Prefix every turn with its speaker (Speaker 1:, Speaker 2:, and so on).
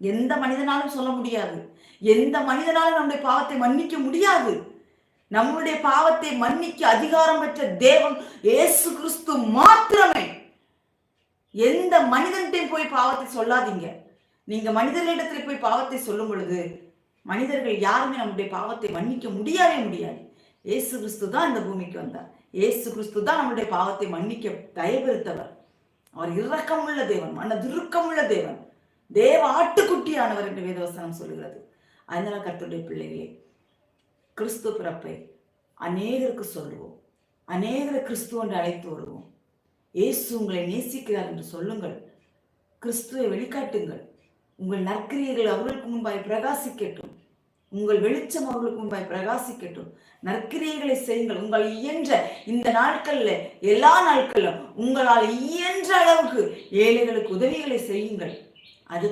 Speaker 1: எந்த மனிதனாலும் சொல்ல முடியாது. எந்த மனிதனாலும் நம்முடைய பாவத்தை மன்னிக்க முடியாது. நம்முடைய பாவத்தை மன்னிக்க அதிகாரம் பெற்ற தேவன் இயேசு கிறிஸ்து மாத்திரமே. எந்த மனிதன்கிட்டையும் போய் பாவத்தை சொல்லாதீங்க. நீங்க மனிதர்களிடத்தில் போய் பாவத்தை சொல்லும் பொழுது மனிதர்கள் யாருமே நம்முடைய பாவத்தை மன்னிக்க முடியவே முடியாது. இயேசு கிறிஸ்து தான் இந்த பூமிக்கு வந்தார். இயேசு கிறிஸ்து தான் நம்முடைய பாவத்தை மன்னிக்க தயபெருத்தவர் அவர் இரக்கமுள்ள தேவன் மன துருக்கமுள்ள தேவன். தேவ ஆட்டுக்குட்டியானவர் என்று வேதவசனம் சொல்லுகிறது. அதனால கர்த்தருடைய பிள்ளைகளே கிறிஸ்து பிறப்பை அநேகருக்கு சொல்லுவோம். அநேகரை கிறிஸ்துவ என்று அழைத்து வருவோம். இயேசு உங்களை நேசிக்கிறார் என்று சொல்லுங்கள். கிறிஸ்துவை வெளிக்காட்டுங்கள் உங்கள் நற்கிரியர்கள் அவர்களுக்கு முன்பாய் பிரகாசிக்கட்டும். உங்கள் வெளிச்சம் அவர்களுக்கு முன்பாய் பிரகாசிக்கட்டும். நற்கிரியைகளை செய்யுங்கள். உங்கள் இயன்ற இந்த நாட்கள்ல எல்லா நாட்களிலும் உங்களால் இயன்ற அளவுக்கு ஏழைகளுக்கு உதவிகளை செய்யுங்கள். அது